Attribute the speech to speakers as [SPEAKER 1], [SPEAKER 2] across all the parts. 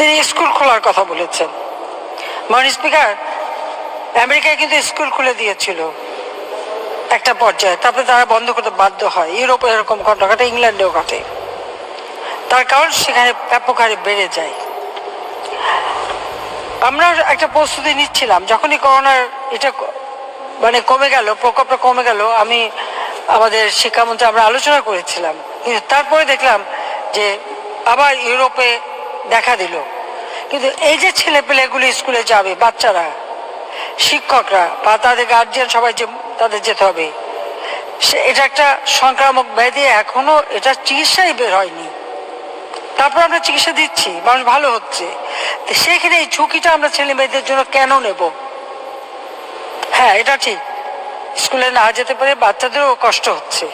[SPEAKER 1] তিনি স্কুল খোলার কথা বলেছেন। মাননীয় স্পিকার, আমেরিকায় কিন্তু স্কুল খুলে দিয়েছিল একটা পর্যায়ে। তারপরে তারা বন্ধ করতে বাধ্য হয়। ইউরোপে এরকম ঘটনা ঘটে, ইংল্যান্ডেও ঘটে। তার কারণ সেখানে ব্যাপক হারে বেড়ে যায়। আমরা একটা প্রস্তুতি নিচ্ছিলাম। যখনই করোনার এটা মানে কমে গেল, প্রকোপটা কমে গেল, আমি আমাদের শিক্ষামন্ত্রী আমরা আলোচনা করেছিলাম। কিন্তু তারপরে দেখলাম যে আবার ইউরোপে দেখা দিল। কিন্তু এই যে ছেলে পেলেগুলি স্কুলে যাবে, বাচ্চারা, শিক্ষকরা বা তাদের গার্জিয়ান সবাই যে, তাদের যেতে হবে এটা একটা সংক্রামক ব্যাধি এখনও, এটা চিকিৎসাই বের হয়নি। তারপর আমরা চিকিৎসা দিচ্ছি, মানুষ ভালো হচ্ছে। সেখানে এই ঝুঁকিটা আমরা ছেলে মেয়েদের জন্য কেন নেব? হ্যাঁ এটা ঠিক। স্কুলে না যেতে পারে বাচ্চাদেরও কষ্ট হচ্ছে।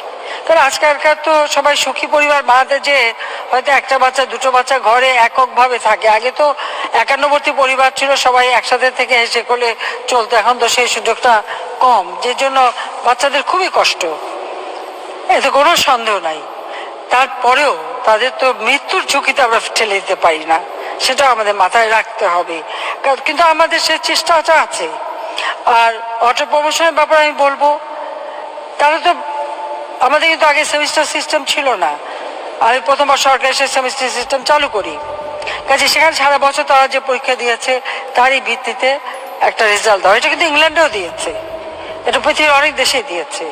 [SPEAKER 1] কারণ আজকালকার তো সবাই সুখী পরিবার মাদের যে হয়তো একটা বাচ্চা, দুটো বাচ্চা ঘরে এককভাবে থাকে। আগে তো একান্নবর্তী পরিবার ছিল, সবাই একসাথে থেকে হেসে করলে চলতো। এখন তো সেই সুযোগটা কম যে জন্য বাচ্চাদের খুবই কষ্ট। এতে কোনো সন্দেহ নাই। তারপরেও তাদের তো মৃত্যুর ঝুঁকিতে আমরা ঠেলে দিতে পারি না। সেটা আমাদের মাথায় রাখতে হবে। কিন্তু আমাদের সে চেষ্টাটা আছে। আর অটো প্রমোশনের ব্যাপারে আমি বলব আমাদের কিন্তু আগে সেমিস্টার সিস্টেম ছিল না। আমি প্রথমবার সরকার সে সেমিস্টার সিস্টেম চালু করি। কাজে সেখানে সারা বছর তারা যে পরীক্ষা দিয়েছে, তারই ভিত্তিতে একটা রেজাল্ট দেওয়া। এটা কিন্তু ইংল্যান্ডেও দিয়েছে। এটা পৃথিবীর অনেক দেশেই দিয়েছে।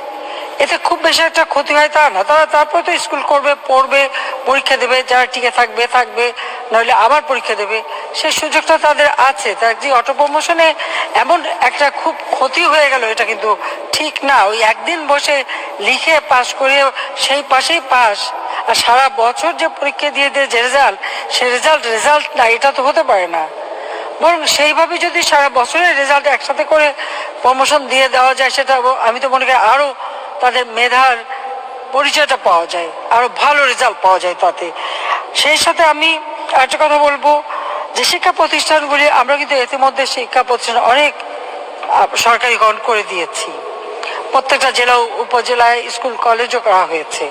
[SPEAKER 1] এতে খুব বেশি একটা ক্ষতি হয় তা না। তারা তারপরে তো স্কুল করবে, পড়বে, পরীক্ষা দেবে, যারা টিকে থাকবে থাকবে নইলে আবার পরীক্ষা দেবে। সেই সুযোগটা তাদের আছে। তার যে অটো প্রমোশনে এমন একটা খুব ক্ষতি হয়ে গেল, এটা কিন্তু ঠিক না। ওই একদিন বসে লিখে পাস করে সেই পাশেই পাস। আর সারা বছর যে পরীক্ষা দিয়ে দিয়ে যে রেজাল্ট সে রেজাল্ট রেজাল্ট না, এটা তো হতে পারে না। বরং সেইভাবে যদি সারা বছরের রেজাল্ট একসাথে করে প্রমোশন দিয়ে দেওয়া যায়, সেটা আমি তো মনে করি আরও তাদের মেধার পরিচয়টা পাওয়া যায়, আরও ভালো রেজাল্ট পাওয়া যায় তাতে। সেই সাথে আমি একটা কথা বলব, যে শিক্ষা প্রতিষ্ঠানগুলি, আমরা কিন্তু ইতিমধ্যে শিক্ষা প্রতিষ্ঠান অনেক সরকারিকরণ করে দিয়েছি। প্রত্যেকটা জেলা উপজেলায় স্কুল, কলেজও করা হয়েছে।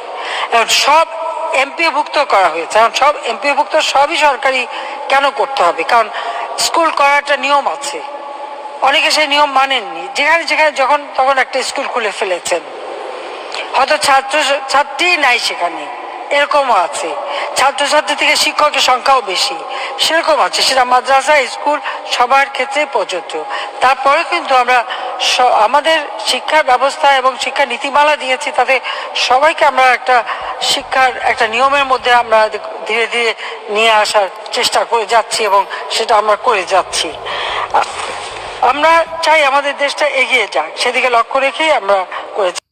[SPEAKER 1] এখন সব এমপিভুক্ত করা হয়েছে। এখন সব এমপিভুক্ত সবই সরকারি কেন করতে হবে? কারণ স্কুল করার একটা নিয়ম আছে। অনেকে সেই নিয়ম মানেননি। যেখানে যেখানে যখন, তখন একটা স্কুল খুলে ফেলেছেন। হয়তো ছাত্র ছাত্রী নাই সেখানে। এরকমও আছে। ছাত্রছাত্রী থেকে শিক্ষকের সংখ্যাও বেশি। সেরকম আছে। সেটা মাদ্রাসা, স্কুল, সবার ক্ষেত্রে প্রযোজ্য। তারপরে কিন্তু আমরা আমাদের শিক্ষা ব্যবস্থা এবং শিক্ষা নীতিমালা দিয়েছি, তাতে সবাইকে আমরা একটা শিক্ষার একটা নিয়মের মধ্যে আমরা ধীরে ধীরে নিয়ে আসার চেষ্টা করে যাচ্ছি এবং সেটা আমরা করে যাচ্ছি। আমরা চাই আমাদের দেশটা এগিয়ে যাক। সেদিকে লক্ষ্য রেখেই আমরা করেছি